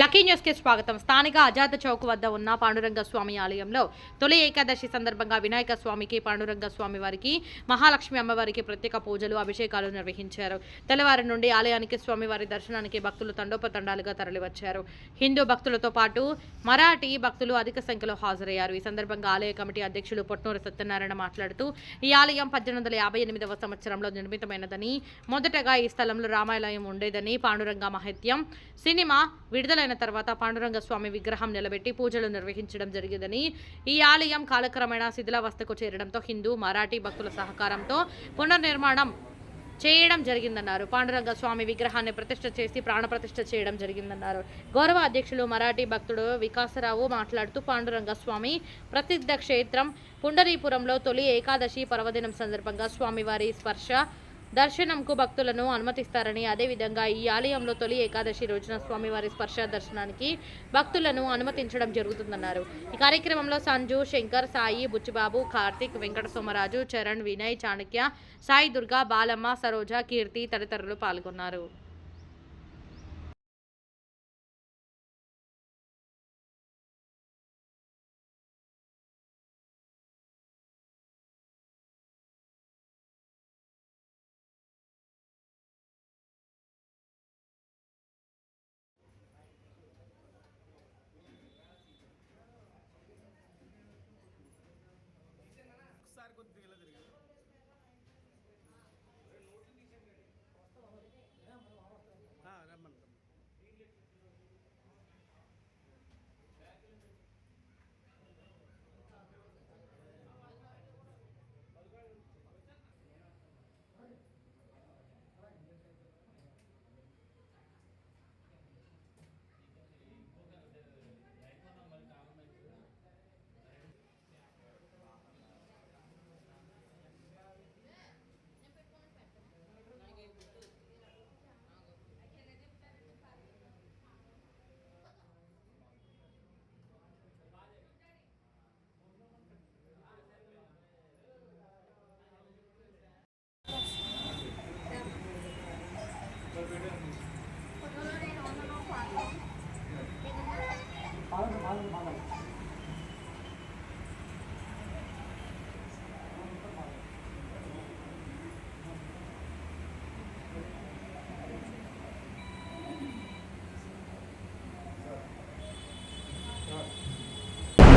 Lucky న్యూస్కి స్వాగతం. స్థానిక అజాత చౌక్ వద్ద ఉన్న పాండురంగ స్వామి ఆలయంలో తొలి ఏకాదశి సందర్భంగా వినాయక స్వామికి పాండురంగ స్వామి వారికి మహాలక్ష్మి అమ్మవారికి ప్రత్యేక పూజలు అభిషేకాలు నిర్వహించారు. తెల్లవారి నుండి ఆలయానికి స్వామివారి దర్శనానికి భక్తులు తండోపతండాలుగా తరలివచ్చారు. హిందూ భక్తులతో పాటు మరాఠీ భక్తులు అధిక సంఖ్యలో హాజరయ్యారు. ఈ సందర్భంగా ఆలయ కమిటీ అధ్యక్షులు పొట్నూరు సత్యనారాయణ మాట్లాడుతూ ఈ ఆలయం పద్దెనిమిది వందల యాభై ఎనిమిదవ సంవత్సరంలో నిర్మితమైనదని మొదటగా ఈ స్థలంలో రామాలయం ఉండేదని పాండురంగ మహత్యం సినిమా విడుదల విడుదలైన తర్వాత పాండురంగ స్వామి విగ్రహం నిలబెట్టి పూజలు నిర్వహించడం జరిగిందని ఈ ఆలయం కాలక్రమేణా శిథిలావస్థకు చేరడంతో హిందూ మరాఠీ భక్తుల సహకారంతో పునర్నిర్మాణం చేయడం జరిగిందన్నారు. పాండురంగ స్వామి విగ్రహాన్ని ప్రతిష్ట చేసి ప్రాణప్రతిష్ఠ చేయడం జరిగిందన్నారు. గౌరవ అధ్యక్షులు మరాఠీ భక్తుడు వికాసరావు మాట్లాడుతూ పాండురంగ స్వామి ప్రసిద్ధ క్షేత్రం పుండరీపురంలో తొలి ఏకాదశి పర్వదినం సందర్భంగా స్వామివారి స్పర్శ దర్శనంకు భక్తులను అనుమతిస్తారని అదేవిధంగా ఈ ఆలయంలో తొలి ఏకాదశి రోజున స్వామివారి స్పర్శ దర్శనానికి భక్తులను అనుమతించడం జరుగుతుందన్నారు. ఈ కార్యక్రమంలో సంజు శంకర్ సాయి బుచ్చిబాబు కార్తిక్ వెంకట సోమరాజు చరణ్ వినయ్ చాణక్య సాయి దుర్గా బాలమ్మ సరోజ కీర్తి తదితరులు పాల్గొన్నారు.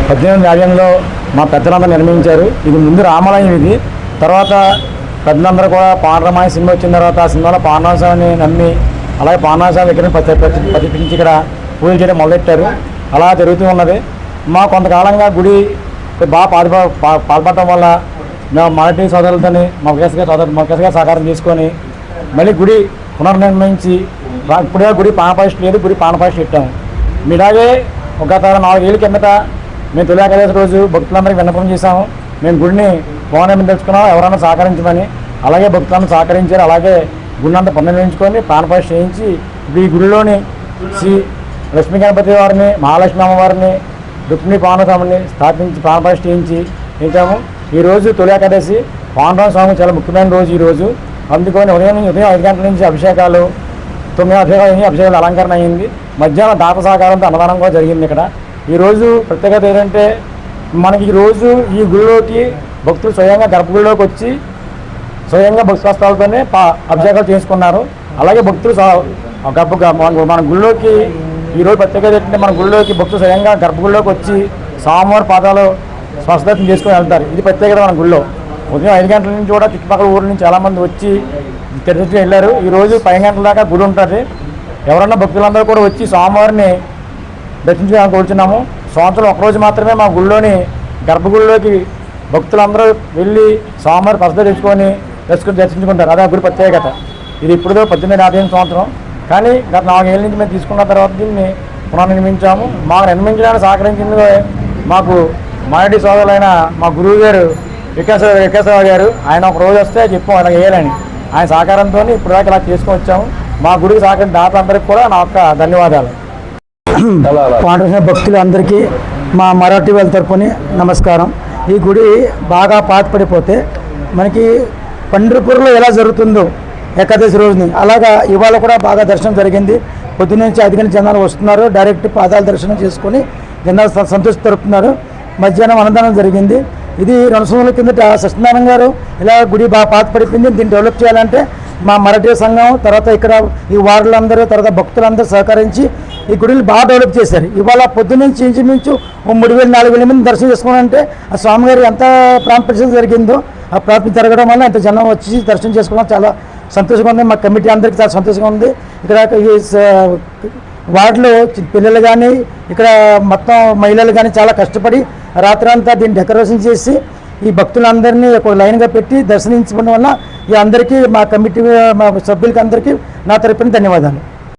పద్దెనిమిది ఆలయంలో మా పెద్దలందరూ నిర్మించారు. ఇది ముందు రామాలయం ఇది. తర్వాత పెద్దలందరూ కూడా పాండరమాయ సినిమా వచ్చిన తర్వాత ఆ సినిమాలో పాండవస్వామిని నమ్మి అలాగే పాండవస్వామి దగ్గర ప్రతి ప్రతి ప్రతిష్ఠించి ఇక్కడ పూజలు చేయడం మొదలెట్టారు. అలా జరుగుతూ ఉన్నది. మా కొంతకాలంగా గుడి బాగా పాల్ప పాల్పడటం వల్ల మేము మరాఠీ సోదరులతోని మా ముఖేష్ గారి సోదరు ముఖేష్ గారి సహకారం తీసుకొని మళ్ళీ గుడి పునర్నిర్ణయించి ఇప్పుడే గుడి పానపాయిస్ట్ లేదు గుడి పానపాయిస్ట్ ఇట్టాము మీలాగే ఒక గత నాలుగేళ్ళ కిందట మేము తొలి రోజు భక్తులందరికీ విన్నపం చేశాము. మేము గుడిని భవనం తెచ్చుకున్నాం ఎవరైనా సహకరించమని. అలాగే భక్తులను సహకరించారు అలాగే గుడిని అంతా పునర్నిర్మించుకొని ప్రాణపాఠ చేయించి ఇప్పుడు ఈ గుడిలోని శ్రీ లక్ష్మీ గణపతి వారిని మహాలక్ష్మి అమ్మవారిని రుక్మిణి పానస్వామిని స్థాపించి ప్రాణపాఠ చేయించి ఈరోజు ఈ పానరామ తొలి ఏకాదశి పాండవ స్వామి చాలా ముఖ్యమైన రోజు ఈరోజు అందుకని ఉదయం నుంచి ఉదయం ఐదు గంటల నుంచి అభిషేకాలు తొమ్మిది అభిషేకాలు అయ్యి అభిషేకాలు అలంకరణ అయింది. మధ్యాహ్నం దాత సహకారంతో అన్నదానం కూడా జరిగింది ఇక్కడ. ఈరోజు ప్రత్యేకత ఏంటంటే మనకి ఈ రోజు ఈ గుడిలోకి భక్తులు స్వయంగా గర్భగుడిలోకి వచ్చి స్వయంగా భక్తి పా అభిషేకాలు చేసుకున్నారు. అలాగే భక్తులు గర్భ మన మన గుళ్ళోకి ఈరోజు ప్రత్యేకత ఏంటంటే మన గుళ్ళోకి భక్తులు స్వయంగా గర్భగుడిలోకి వచ్చి స్వామివారి పాదాలు స్వస్థదర్శనం చేసుకుని వెళ్తారు. ఇది ప్రత్యేకత మన గుళ్ళో ఉదయం ఐదు గంటల నుంచి కూడా చుట్టుపక్కల ఊరు నుంచి చాలామంది వచ్చి తిరుపతి వెళ్ళారు. ఈ రోజు పది గంటల దాకా గుడి ఉంటుంది. ఎవరన్నా భక్తులందరూ కూడా వచ్చి స్వామివారిని దర్శించుకోవడానికి కోరుచున్నాము. సంవత్సరం ఒకరోజు మాత్రమే మా గుళ్ళోని గర్భగుడిలోకి భక్తులందరూ వెళ్ళి స్వామివారి ప్రసిద్ధి తెచ్చుకొని దర్శకుని దర్శించుకుంటారు. అదే ఆ గుడి ప్రత్యేకత. ఇది ఇప్పుడుదో పద్దెనిమిది యాభై సంవత్సరం. కానీ గత నాలుగేళ్ళ నుంచి మేము తీసుకున్న తర్వాత దీన్ని పునర్నిర్మించాము మాకు నిర్మించడానికి సహకరించింది మాకు మారెడ్డి సోదరులైన మా గురువు గారు వికాస వికాసరావు గారు ఆయన ఒక రోజు వస్తే చెప్పాం ఇలా వేయాలని ఆయన సహకారంతో ఇప్పుడు దాకా ఇలా చేసుకొని వచ్చాము. మా గుడికి సహకరించిన దాతలందరికీ కూడా నా యొక్క ధన్యవాదాలు. మాట భక్తులు అందరికీ మా మరాఠీ వాళ్ళ తరపున నమస్కారం. ఈ గుడి బాగా పాతపడిపోతే మనకి పండ్రపూర్లో ఎలా జరుగుతుందో ఏకాదశి రోజుని. అలాగా ఇవాళ కూడా బాగా దర్శనం జరిగింది. పొద్దున్న నుంచి ఐదు జనాలు వస్తున్నారు. డైరెక్ట్ పాదాల దర్శనం చేసుకొని జనాలు సంతృప్తి సంతోష మధ్యాహ్నం అన్నదానం జరిగింది. ఇది రెండు సంవత్సరాల కిందట సత్యనారాయణ గారు ఇలా గుడి బాగా పాత పడిపోయింది. దీన్ని డెవలప్ చేయాలంటే మా మరాఠీ సంఘం తర్వాత ఇక్కడ ఈ వార్డులందరూ తర్వాత భక్తులందరూ సహకరించి ఈ గుడిని బాగా డెవలప్ చేశారు. ఇవాళ పొద్దున్నుంచి ఇంచుమించు ఓ మూడు వేలు నాలుగు వేల మంది దర్శనం చేసుకోవాలంటే ఆ స్వామిగారు ఎంత ప్రాంతం జరిగిందో ఆ ప్రాంతం జరగడం వల్ల ఎంత జనం వచ్చి దర్శనం చేసుకోవడం చాలా సంతోషంగా ఉంది. మా కమిటీ అందరికీ చాలా సంతోషంగా ఉంది. ఇక్కడ ఈ వార్డులో చి- పిల్లలు కానీ ఇక్కడ మొత్తం మహిళలు కానీ చాలా కష్టపడి రాత్రంతా దీన్ని డెకరేషన్ చేసి ఈ భక్తులందరినీ ఒక లైన్గా పెట్టి దర్శనించడం వల్ల ఈ అందరికీ మా కమిటీ మా సభ్యులకి అందరికీ నా తరపున ధన్యవాదాలు.